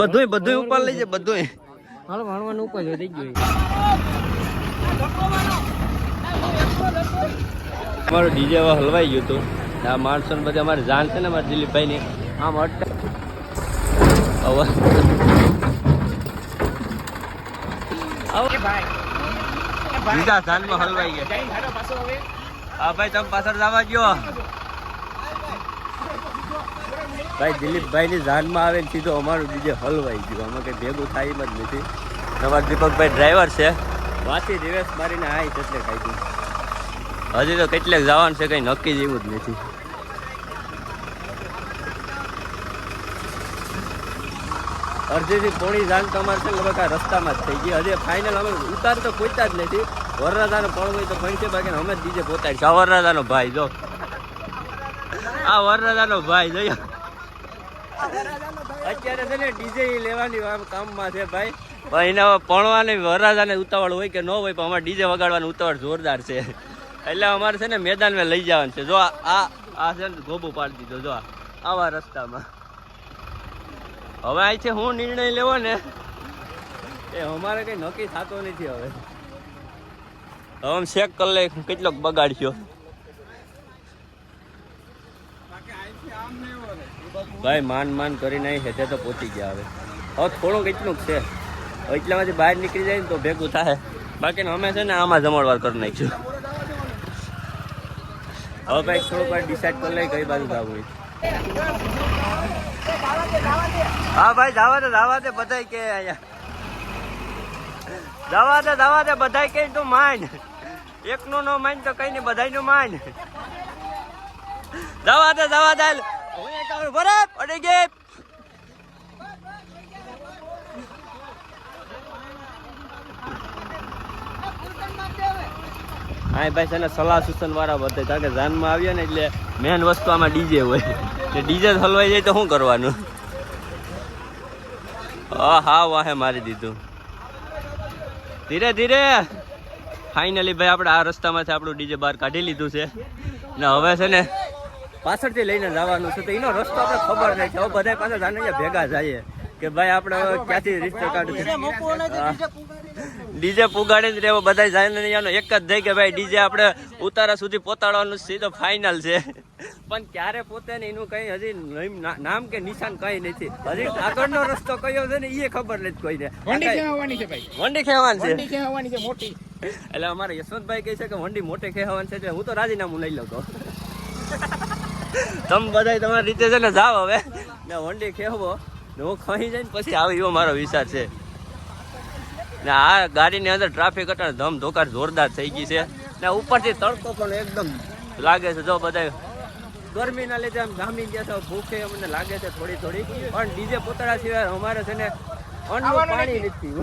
બધુંય બધુંય ઉપર લઈ જાય બધુંય. હાલો ભણવાનું ઉપર વધી ગયું અમારું ડીજે હવે હલવાઈ ગયું હતું. આ માણસો ને બધા અમારે જાણ છે ને અમારા દિલીપભાઈ ની આમ અટક હલવાઈ ગયા. હા ભાઈ તમે પાછળ જવા ગયો ભાઈ દિલીપભાઈ ની જાનમાં આવે ને સીધો અમારું બીજે હલવાઈ ગયું. અમે કઈ ભેગું થાય એમ જ નથી. તમારા દીપકભાઈ ડ્રાઈવર છે. વાસી રિવેસ મારીને આઈ એટલે ખાઈ ગયું હજી તો કેટલેક જવાનું છે, કઈ નક્કી જેવું જ નથી. અડધીથી પોણી જાણ તો અમારે છે લગભગ આ રસ્તામાં જ થઈ ગઈ. હજી ફાઇનલ અમે ઉતાર તો પહોંચતા જ નથી. વરરાજાનો પણ હોય તો છે બાકી અમે બીજે પહોંચાડી છે આ વરરાજાનો ભાઈ જો. આ વરરાજાનો ભાઈ જોયો. અત્યારે છે ને ડીજે લેવાની આમ કામમાં છે ભાઈ. પણ એના પણવાની વરાજાને ઉતાવળ હોય કે ન હોય, પણ અમારે ડીજે વગાડવાનું ઉતાવળ જોરદાર છે. એટલે અમારે છે ને મેદાનમાં લઈ જવાનું છે. જો આ આ આ છે ને ગોબો પાડી દીધો, જો આવા રસ્તામાં. હવે અહીંથી હું નિર્ણય લેવો ને, એ અમારે કઈ નક્કી થતો નથી હવે. હવે આમ ચેક કરી લે કેટલોક બગાડ્યો. ભાઈ માન માન કરીને અહીં હેઠે તો પહોંચી ગયા હવે. હવે થોડુંક એટલું છે. એટલામાંથી બહાર નીકળી જાય ને તો ભેગું થાય. બાકી અમે છે ને આમાં જમણવાર કરી નાખ્યું. હવે ભાઈ થોડુંક વાર ડિસાઈડ કરી લઈ કઈ બાજુ જવું હા ભાઈ, જવા દે જવા દે બધાય કે અહીંયા. જવા દે જવા દે બધાય કે તું માન. એકનું નો માન તો કઈ નહીં બધાયનું માન. જવા દે જવા દે. એક આવું બરાબર પડી ગઈ હા ભાઈ છે ને સલાહ સૂચન વાળા બધે. કારણ કે જાનમાં આવ્યા ને એટલે મેન વસ્તુ આમાં ડીજે હોય. એટલે ડીજે હલવાઈ જાય તો શું કરવાનું? હા વાહે મારી દીધું. ધીરે ધીરે. ફાઇનલી ભાઈ, આપણે આ રસ્તામાંથી આપણું ડીજે બહાર કાઢી લીધું છે. ને હવે છે ને પાછળથી લઈને જવાનું છે તો એનો રસ્તો આપણે ખબર નહીં છે. બધા પાછળ જાણે ભેગા જઈએ કે ભાઈ આપણે ક્યાંથી રિસ્તો કાઢું ડીજે પુગાડીને રહેવો. બધા જાય ને એક જ થઈ કે ભાઈ ડીજે આપણે ઉતારા સુધી પહોંચાડવાનું સીધો ફાઇનલ છે. પણ ક્યારે પોતે ને એનું કઈ હજી નામ- કે નિશાન કઈ નથી. હજી આગળનો રસ્તો કયો છે ને એ ખબર નથી કોઈને. વંડી કહેવાની છે ભાઈ. વંડી ખેવાની છે? વંડી કહેવાની છે મોટી. એટલે અમારે યશવંતભાઈ કહે છે કે વંડી મોટે ખેવાની છે એટલે હું તો રાજીનામું લઈ લઉં તો. તમે બધા તમારી રીતે છે ને જાઓ હવે. ને વંડી ખેવો ને હું ખાઈ જાય પછી આવે એવો મારો વિચાર છે. ને આ ગાડીની અંદર ટ્રાફિક અટાણે ધમ ધોકાર જોરદાર થઈ ગઈ છે. ને ઉપરથી તડકો પણ એકદમ લાગે છે જો બધા ગરમીના લીધે આમ જામી ગયા છે ભૂખે અમને લાગે છે થોડી થોડી. પણ ડીજે પોતાના સિવાય અમારે છે ને અન્ન પાણી નથી.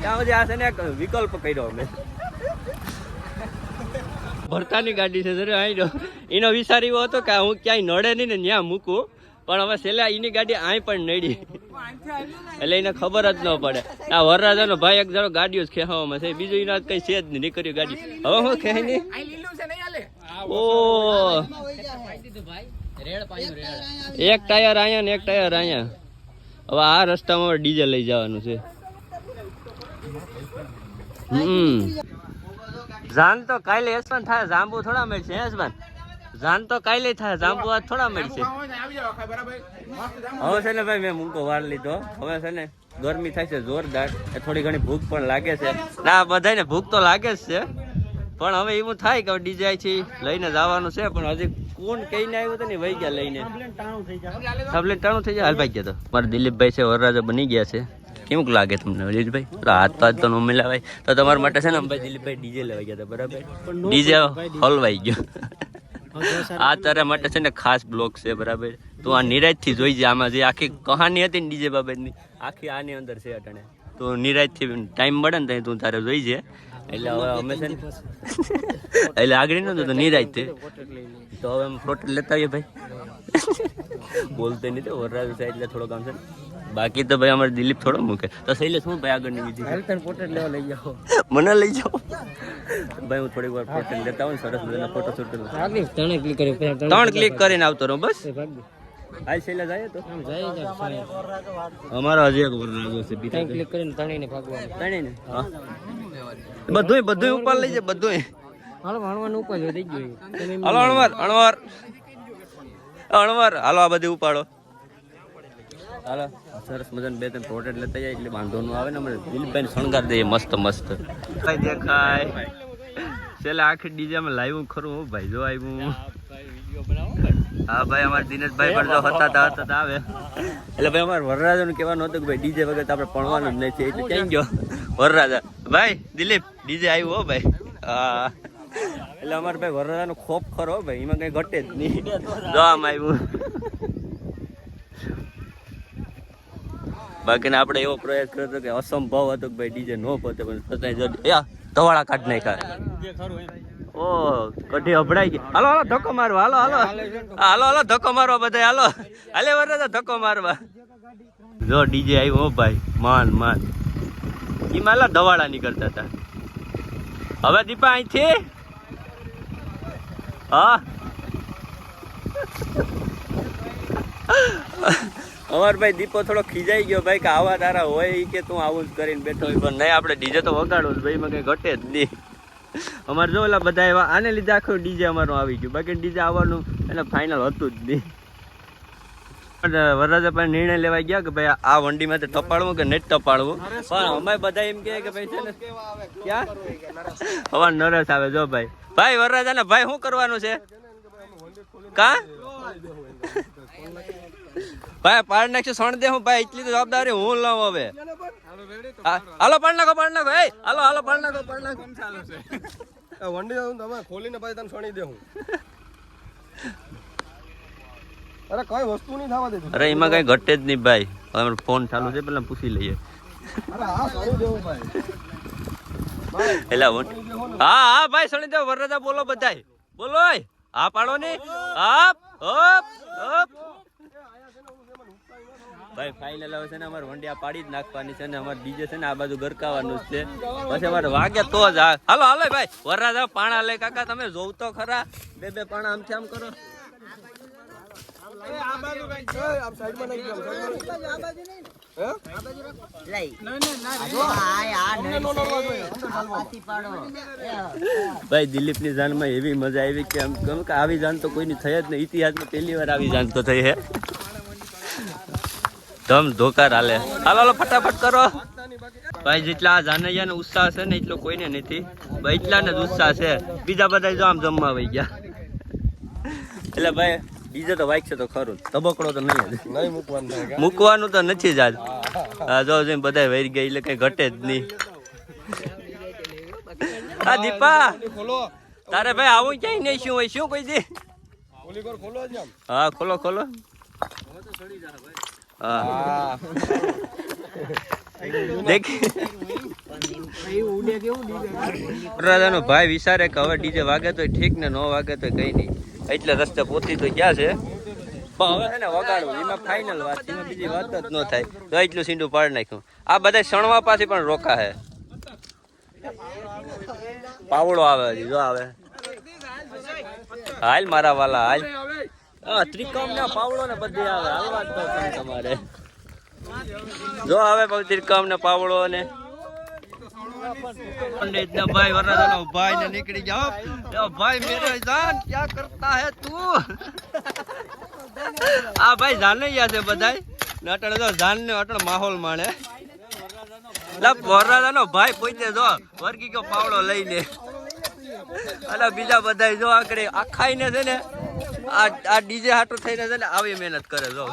ત્યાં સુધી આ છે ને એક વિકલ્પ કર્યો અમે. ભરતાની ગાડી છે જરા એનો વિચાર એવો હતો કે હું ક્યાંય નડે નહીં ને ત્યાં મૂકું. પણ હવે છેલ્લે એની ગાડી અહીં પણ નડી. એટલે એને ખબર જ ન પડે. આ વરરાજાનો ભાઈ એક જરો ગાડીઓ જ ખેવામાં છે. બીજું એના કઈ છે જ નહીં નીકળ્યું ગાડી. હવે હું ખે નહીં? ઓ. એક ટાયર અહીંયા ને એક ટાયર અહીંયા હવે આ રસ્તામાં ડીઝલ લઈ જવાનું છે. હમ. જાન તો કાલે યશવંત થાય જાંબુ થોડા મળશે યશવંત જાન તો કાલે થાય જાંબુ આજ થોડા મળશે. હવે છે ને ભાઈ મેં મૂકો વાર લીધો. હવે છે ને ગરમી થાય છે જોરદાર. એ થોડી ઘણી ભૂખ પણ લાગે છે. ના બધાને ભૂખ તો લાગે જ છે. પણ હવે એવું થાય કે ડીજે છે લઈને જવાનું છે પણ હજી કોણ કહીને આવ્યું હતું ને વહી ગયા લઈને. ટાણું થઈ જાય હાલ ભાઈ ગયા તો. મારા દિલીપભાઈ છે વરરાજા બની ગયા છે. કેવું લાગે તમને દિલીપભાઈ એટલે હાથ તો હાથ તો ન મિલાવાય. તો તમારા માટે છે ને ભાઈ દિલીપભાઈ ડીજે લેવા ગયા હતા બરાબર? ડીજે હલવાઈ ગયો. આ તારા માટે છે ને ખાસ બ્લોક છે બરાબર? તું આ નિરાજથી જોઈ જાય આમાં જે આખી કહાની હતી ને ડીજે બાબતની આખી આની અંદર છે અટાણે. તો નિરાજથી ટાઈમ મળે ને ત્યાં તું તારે જોઈ છે એટલે હવે અમે છે એટલે આગળ નતું તો નિરાજ તે. તો હવે અમે લેતા આવીએ ભાઈ. બોલતે નહીં તો વરરાજ સાહેબ એટલે થોડો કામ છે બાકી તો ભાઈ અમારે દિલીપ થોડો મૂકે. તો શૈલેષ શું ભાઈ આગળની બીજી પોર્ટ્રેટ લેવા લઈ જાઓ. મને લઈ જાઓ. ભાઈ હું થોડીક વાર પોર્ટ્રેટ લેતા આવું સરસ મજાના ફોટો શૂટ કરું આગળ ક્લિક કરી ત્રણ ક્લિક કરીને આવતો રહું બસ. હાલ શૈલા જાય તો. અમારો હજી એક વરરાજો છે બીજા ક્લિક કરીને તણીને ભાગવાનું. તણીને? હા. બધુંય બધુંય ઉપર લઈ જાય બધુંય. હાલો હણવાનું ઉપર થઈ ગયું હાલો અણવર અણવર અણવર હાલો આ બધી ઉપાડો. હાલો સરસ મજાનું બે ત્રણ પ્રોટેટ લેતા જાય એટલે વાંધો નું આવે ને અમે દિલીપભાઈ શણગાર દઈએ મસ્ત મસ્ત. ભાઈ દેખાય. છેલ્લે આખી ડીજે માં લાવ્યું ખરું ભાઈ જો આવ્યું હા ભાઈ અમારે દિનેશભાઈ પણ જો હતા તા હતા આવે. એટલે ભાઈ અમારે વરરાજાનું કહેવાનું હતું કે ભાઈ ડીજે વગર આપણે ભણવાનું જ નથી એટલે ક્યાં ગયો? વરરાજા. ભાઈ દિલીપ ડીજે આવ્યું હો ભાઈ. હા. એટલે અમારે ભાઈ વરરાજાનો ખોપ ખરો ભાઈ એમાં કઈ ઘટે જ નહીં. જો આમ આવ્યું બાકી આપણે એવો પ્રયાસ કર્યો હતો કે અસંભવ હતો કે ભાઈ ડીજે નો પતે પણ છતાંય જો ધવાળા કાઢ નાખ્યા. ઓ, કઢી અભડાઈ ગઈ. હાલો હાલો, ધક્કો મારવા, હાલો હાલો. હાલો હાલો, ધક્કો મારવા બધા હાલો. હાલે વરરાજા, ધક્કો મારવા. જો ડીજે આવ્યું ભાઈ, માન માન. ઈ માલા દવાડા નીકળતા હતા હવે દીપા અહીંથી? હા. અમાર ભાઈ દીપો થોડો ખીજાઈ ગયો ભાઈ, કે આવા તારા હોય કે તું આવું જ કરીને બેઠો પણ નહીં, આપણે ડીજે તો વગાડવું ભાઈ મને ઘટે જ નહીં. અમારે જો ઓલા બધા એવા આને લીધે આખું ડીજે અમારું આવી ગયું. બાકી ડીજે આવવાનું એને ફાઇનલ હતું જ નહીં. પણ વરરાજા પણ નિર્ણય લેવા ગયા કે ભાઈ આ વંડીમાં તો ટપાડવું કે નહીં ટપાડવું? પણ અમે બધા એમ કે ભાઈ છે ને, ક્યાં? હવા નરસ આવે જો ભાઈ. ભાઈ વરરાજા ને ભાઈ શું કરવાનું છે? કા? ભાઈ, પાડ નાખશું સણ દે હું ભાઈ, એટલી તો જવાબદારી હું લઉં હવે. હાલો, પાડ નાખો પાડ નાખો. એ, હાલો હાલો, પાડ નાખો પાડ નાખો. વંડી જાઉં તમે ખોલીને પછી તને સણી દે હું અરે કઈ વસ્તુ નહીં થવા દેતું. અરે એમાં કઈ ઘટે જ નહીં ભાઈ. હવે અમારો ફોન ચાલુ છે પેલા પૂછી લઈએ. અરે હા સણી દેવું ભાઈ. એટલે હા હા ભાઈ સણી દેવ વરરાજા બોલો બધાય. બોલો. હા પાડો ને. અપ હપ અપ ભાઈ ફાઇનલ હવે છે ને અમારે વંડિયા પાડી જ નાખવાની છે ને અમારે બીજે છે ને આ બાજુ ગરકાવાનું જ છે. પછી અમારે વાગે તો જ હાલો હાલો ભાઈ, વરરાજા, પાણા લે કાકા, તમે જોવ તો ખરા. બે બે પાણા આમ આમ કરો. આમ દિલીપની જાન? ભાઈ જાનમાં એવી મજા આવી કે કે આવી જાન તો કોઈની થઈ જ નહીં. ઇતિહાસમાં પહેલી વાર આવી જાન તો થઈ હે. ધમ ધોકાર હાલે. હાલો હાલો ફટાફટ કરો. ભાઈ જેટલા આ જાનૈયાને ઉત્સાહ છે ને એટલો કોઈને નથી. ભાઈ એટલા ને જ ઉત્સાહ છે. બીજા બધા જો આમ જમવા વહી ગયા. એટલે ભાઈ બીજે તો વાઈક છે તો ખરું. તબકડો તો નહીં મૂકવાનું તો નથી જ આજ હા જો બધા વહી ગયા એટલે કઈ ઘટે જ નહીં. હા દીપા તારે ભાઈ આવું ક્યાંય નહીં શું હોય? શું કોઈ ખોલો હા ખોલો ખોલો. ભાઈ વિચારે કે હવે ડીજે વાગે તો ઠીક ને ન વાગે તો કઈ નહીં. એટલે રસ્તે પહોંચી તો ગયા છે. પણ હવે છે ને વગાડવું. એમાં ફાઇનલ વાત છે, બીજી વાત જ ન થાય. તો એટલું સીંડું પાડી નાખ્યું. આ બધા સણવા પાસે પણ રોકા હે. પાવડો આવે હજી જો આવે. હાલ મારા વાલા હાલ. હા ત્રિકમ ના પાવડો ને બધી આવે. હાલવા તો તમારે. જો આવે બહુ ત્રિકમ ને પાવડો ને પંડિત ભાઈ વરરાજાનો ભાઈ ને નીકળી જાઓ. ભાઈ મેરે જાન, ક્યાં કરતા હે તું? આ ભાઈ જાને યાદ છે બધાય. નટણ જો જાન ને અટણ માહોલ માણે. વરરાજા નો ભાઈ પોતે જો વર્ગી ગયો પાવડો લઈને. અલા બીજા બધાય જો આકડે આખાઈ ને છે ને આ આ ડીજે હાટો થઈને છે ને આવી મહેનત કરે જો. આ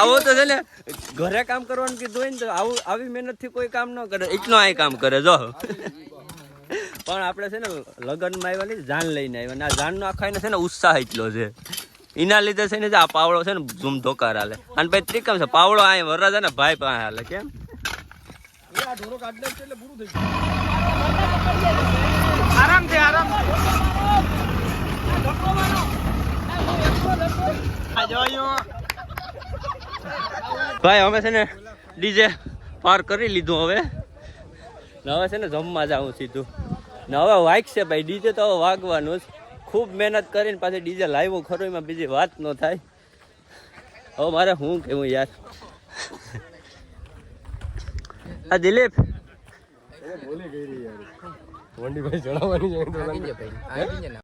આવ. તો છે ને ઘરે કામ કરવાનું કીધું હોય ને તો આવું આવી મહેનતથી કોઈ કામ ન કરે એટલો આ કામ કરે જો. પણ આપણે છે ને લગ્નમાં આવ્યા ને જાન લઈને આવ્યા ને આ જાનનો આખાઈને છે ને ઉત્સાહ એટલો છે. એના લીધે છે ને આ પાવડો છે ને ઝૂમ ધોકાર હાલે. અને ભાઈ ત્રિકમ છે પાવડો અહીં છે ને ભાઈ પાસે હાલે કેમ? આ ઢોરો કાઢ એટલે પૂરું થઈ ગયું આરામથી આરામ. ભાઈ અમે છે ને ડીજે પાર કરી લીધું હવે. હવે છે ને જમવા જાઉં સીધું. ને હવે વાગશે ભાઈ ડીજે તો હવે વાગવાનું જ. ખૂબ મહેનત કરીને પાછી ડીજે લાવ્યું ખરું એમાં બીજી વાત ન થાય. હવે મારે શું કેવું યાર. આ દિલીપ. વંડીભાઈ જણાવવાની છે.